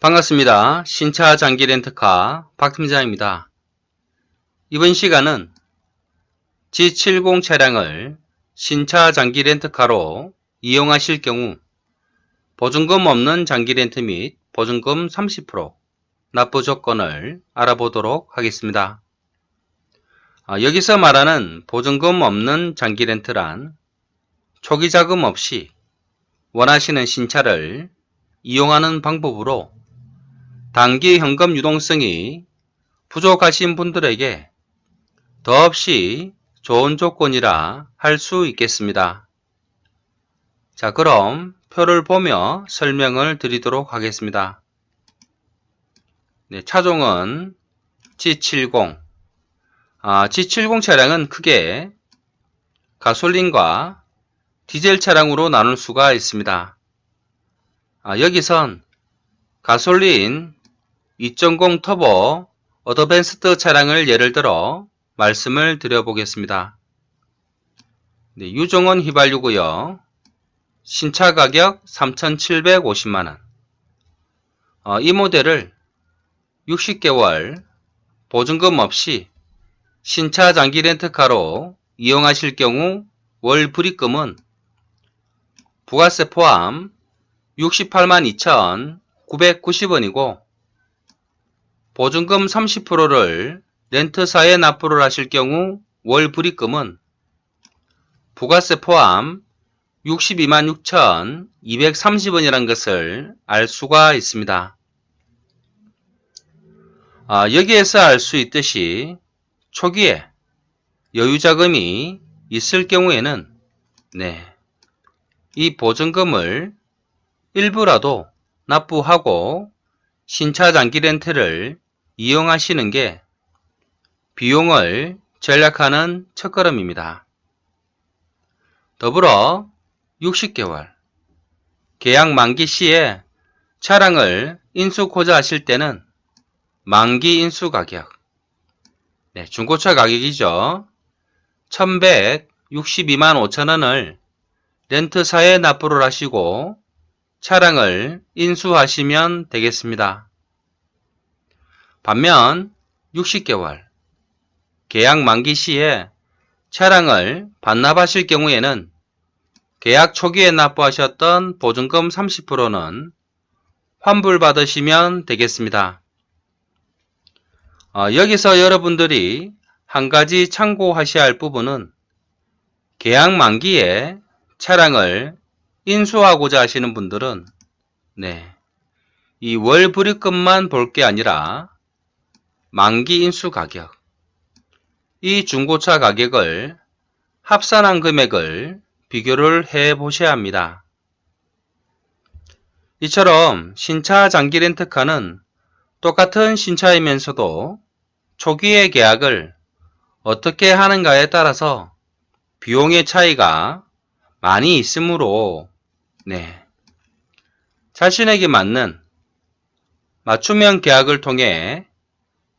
반갑습니다. 신차 장기 렌트카 박 팀장입니다. 이번 시간은 G70 차량을 신차 장기 렌트카로 이용하실 경우 보증금 없는 장기 렌트 및 보증금 30% 납부 조건을 알아보도록 하겠습니다. 아, 여기서 말하는 보증금 없는 장기 렌트란 초기 자금 없이 원하시는 신차를 이용하는 방법으로 단기 현금 유동성이 부족하신 분들에게 더없이 좋은 조건이라 할 수 있겠습니다. 자, 그럼 표를 보며 설명을 드리도록 하겠습니다. 네, 차종은 G70. 아, G70 차량은 크게 가솔린과 디젤 차량으로 나눌 수가 있습니다. 아, 여기선 가솔린 2.0 터보 어드밴스드 차량을 예를 들어 말씀을 드려보겠습니다. 네, 유종은 휘발유고요. 신차 가격 3,750만원. 어, 이 모델을 60개월 보증금 없이 신차 장기 렌트카로 이용하실 경우 월 불입금은 부가세 포함 68만 2,990원이고 보증금 30%를 렌트사에 납부를 하실 경우 월 불입금은 부가세 포함 62만 6,230원이라는 것을 알 수가 있습니다. 아, 여기에서 알 수 있듯이 초기에 여유자금이 있을 경우에는 네, 이 보증금을 일부라도 납부하고 신차 장기 렌트를 이용하시는 게 비용을 절약하는 첫걸음입니다. 더불어 60개월 계약 만기 시에 차량을 인수코자 하실 때는 만기 인수 가격 네, 중고차 가격이죠. 1162만 5천원을 렌트사에 납부를 하시고 차량을 인수하시면 되겠습니다. 반면 60개월 계약 만기 시에 차량을 반납하실 경우에는 계약 초기에 납부하셨던 보증금 30%는 환불받으시면 되겠습니다. 어, 여기서 여러분들이 한 가지 참고하셔야 할 부분은 계약 만기에 차량을 인수하고자 하시는 분들은 네, 이 월 불입금만 볼 게 아니라 만기 인수 가격, 이 중고차 가격을 합산한 금액을 비교를 해 보셔야 합니다. 이처럼 신차 장기 렌트카는 똑같은 신차이면서도 초기의 계약을 어떻게 하는가에 따라서 비용의 차이가 많이 있으므로 네. 자신에게 맞는 맞춤형 계약을 통해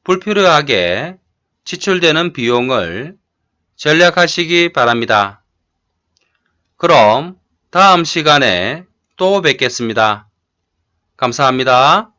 불필요하게 지출되는 비용을 전략하시기 바랍니다. 그럼 다음 시간에 또 뵙겠습니다. 감사합니다.